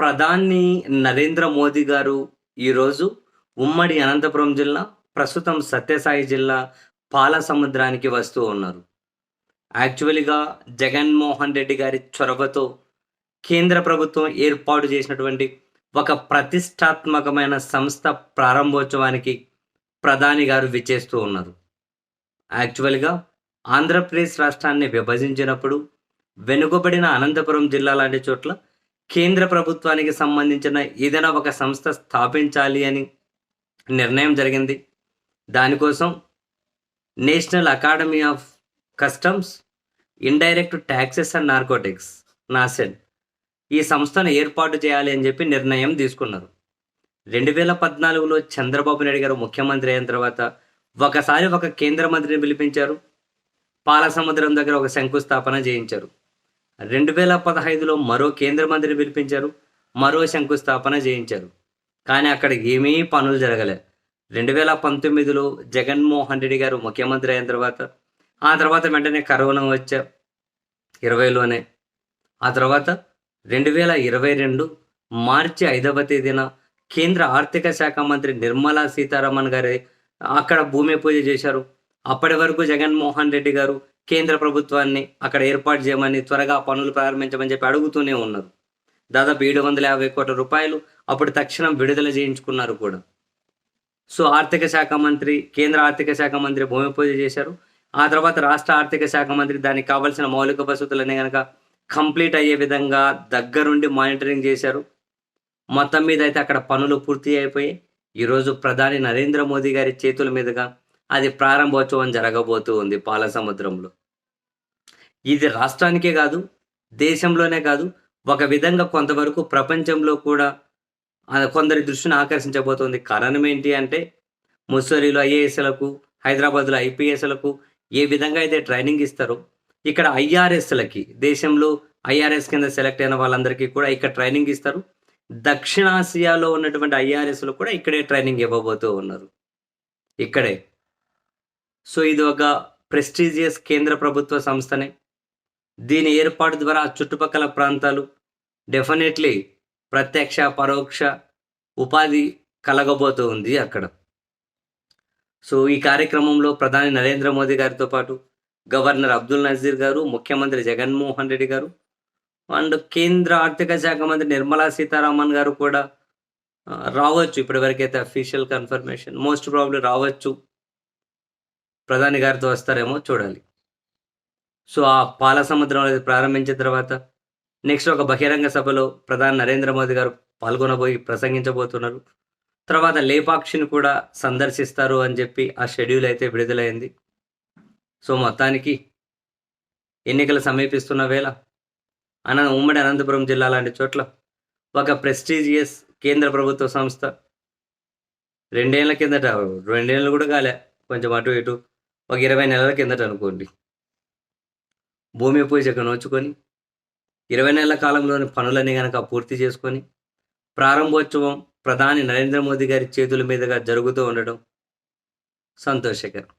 ప్రధాని నరేంద్ర మోదీ గారు ఈరోజు ఉమ్మడి అనంతపురం జిల్లా ప్రస్తుతం సత్యసాయి జిల్లా పాల సముద్రానికి వస్తూ ఉన్నారు. యాక్చువల్గా జగన్మోహన్ రెడ్డి గారి చొరవతో కేంద్ర ప్రభుత్వం ఏర్పాటు చేసినటువంటి ఒక ప్రతిష్టాత్మకమైన సంస్థ ప్రారంభోత్సవానికి ప్రధాని గారు విచ్చేస్తూ ఉన్నారు. యాక్చువల్గా ఆంధ్రప్రదేశ్ రాష్ట్రాన్ని విభజించినప్పుడు వెనుకబడిన అనంతపురం జిల్లా లాంటి చోట్ల కేంద్ర ప్రభుత్వానికి సంబంధించిన ఏదైనా ఒక సంస్థ స్థాపించాలి అని నిర్ణయం జరిగింది. దానికోసం national academy of customs indirect taxes and narcotics నాసెడ్ ఈ సంస్థను ఏర్పాటు చేయాలి అని చెప్పి నిర్ణయం తీసుకున్నారు. రెండు వేల పద్నాలుగులో చంద్రబాబు నాయుడు గారు ముఖ్యమంత్రి అయిన తర్వాత ఒకసారి ఒక కేంద్ర మంత్రిని పిలిపించారు. పాల సముద్రం దగ్గర ఒక శంకుస్థాపన చేయించారు. రెండు వేల పదహైదులో మరో కేంద్ర మంత్రిని పిలిపించారు. మరో శంకుస్థాపన చేయించారు. కానీ అక్కడ ఏమీ పనులు జరగలే. రెండు వేల పంతొమ్మిదిలో జగన్మోహన్ రెడ్డి గారు ముఖ్యమంత్రి అయిన తర్వాత ఆ తర్వాత వెంటనే కరోనా వచ్చా ఇరవైలోనే. ఆ తర్వాత రెండు వేల ఇరవై రెండు మార్చి ఐదవ తేదీన కేంద్ర ఆర్థిక శాఖ మంత్రి నిర్మలా సీతారామన్ గారి అక్కడ భూమి పూజ చేశారు. అప్పటి వరకు జగన్మోహన్ రెడ్డి గారు కేంద్ర ప్రభుత్వాన్ని అక్కడ ఏర్పాటు చేయమని త్వరగా పనులు ప్రారంభించమని చెప్పి అడుగుతూనే ఉన్నారు. దాదాపు ఏడు వందల యాభై కోట్ల రూపాయలు అప్పుడు తక్షణం విడుదల చేయించుకున్నారు కూడా. సో ఆర్థిక శాఖ మంత్రి కేంద్ర ఆర్థిక శాఖ మంత్రి భూమి పూజ చేశారు. ఆ తర్వాత రాష్ట్ర ఆర్థిక శాఖ మంత్రి దానికి కావాల్సిన మౌలిక వసతులన్నీ కనుక కంప్లీట్ అయ్యే విధంగా దగ్గరుండి మానిటరింగ్ చేశారు. మొత్తం మీద అయితే అక్కడ పనులు పూర్తి అయిపోయి ఈరోజు ప్రధాని నరేంద్ర మోదీ గారి చేతుల మీదుగా అది ప్రారంభోత్సవం జరగబోతూ ఉంది పాల సముద్రంలో ఇది రాష్ట్రానికే కాదు దేశంలోనే కాదు ఒక విధంగా కొంతవరకు ప్రపంచంలో కూడా కొందరి దృష్టిని ఆకర్షించబోతోంది. కారణం ఏంటి అంటే ముస్సోరిలో ఐఏఎస్లకు హైదరాబాద్లో ఐపీఎస్లకు ఏ విధంగా అయితే ట్రైనింగ్ ఇస్తారో ఇక్కడ ఐఆర్ఎస్లకి దేశంలో ఐఆర్ఎస్ కింద సెలెక్ట్ అయిన వాళ్ళందరికీ కూడా ఇక్కడ ట్రైనింగ్ ఇస్తారు. దక్షిణాసియాలో ఉన్నటువంటి ఐఆర్ఎస్లు కూడా ఇక్కడే ట్రైనింగ్ ఇవ్వబోతూ ఉన్నారు. ఇక్కడే. సో ఇది ఒక ప్రెస్టీజియస్ కేంద్ర ప్రభుత్వ సంస్థనే. దీని ఏర్పాటు ద్వారా చుట్టుపక్కల ప్రాంతాలు డెఫినెట్లీ ప్రత్యక్ష పరోక్ష ఉపాధి కలగబోతూ ఉంది అక్కడ. సో ఈ కార్యక్రమంలో ప్రధాని నరేంద్ర మోదీ గారితో పాటు గవర్నర్ అబ్దుల్ నజీర్ గారు ముఖ్యమంత్రి జగన్మోహన్ రెడ్డి గారు అండ్ కేంద్ర ఆర్థిక శాఖ మంత్రి నిర్మలా సీతారామన్ గారు కూడా రావచ్చు. ఇప్పటివరకైతే అఫీషియల్ కన్ఫర్మేషన్ మోస్ట్ ప్రాబ్లీ రావచ్చు. ప్రధాని గారితో వస్తారేమో చూడాలి. సో ఆ పాల సముద్రం అనేది ప్రారంభించిన తర్వాత నెక్స్ట్ ఒక బహిరంగ సభలో ప్రధాని నరేంద్ర మోదీ గారు పాల్గొనబోయి ప్రసంగించబోతున్నారు. తర్వాత లేపాక్షిని కూడా సందర్శిస్తారు అని చెప్పి ఆ షెడ్యూల్ అయితే విడుదలైంది. సో మొత్తానికి ఎన్నికలు సమీపిస్తున్న వేళ అన ఉమ్మడి అనంతపురం జిల్లా లాంటి చోట్ల ఒక ప్రెస్టీజియస్ కేంద్ర ప్రభుత్వ సంస్థ రెండేళ్ళ కిందట రెండేళ్ళు కూడా కాలే కొంచెం అటు ఇటు ఒక ఇరవై నెలల కిందట అనుకోండి. భూమి పూజకు నోచుకొని ఇరవై నెలల కాలంలోని పనులన్నీ గనక పూర్తి చేసుకొని ప్రారంభోత్సవం ప్రధాని నరేంద్ర మోదీ గారి చేతుల మీదుగా జరుగుతూ ఉండడం సంతోషకరం.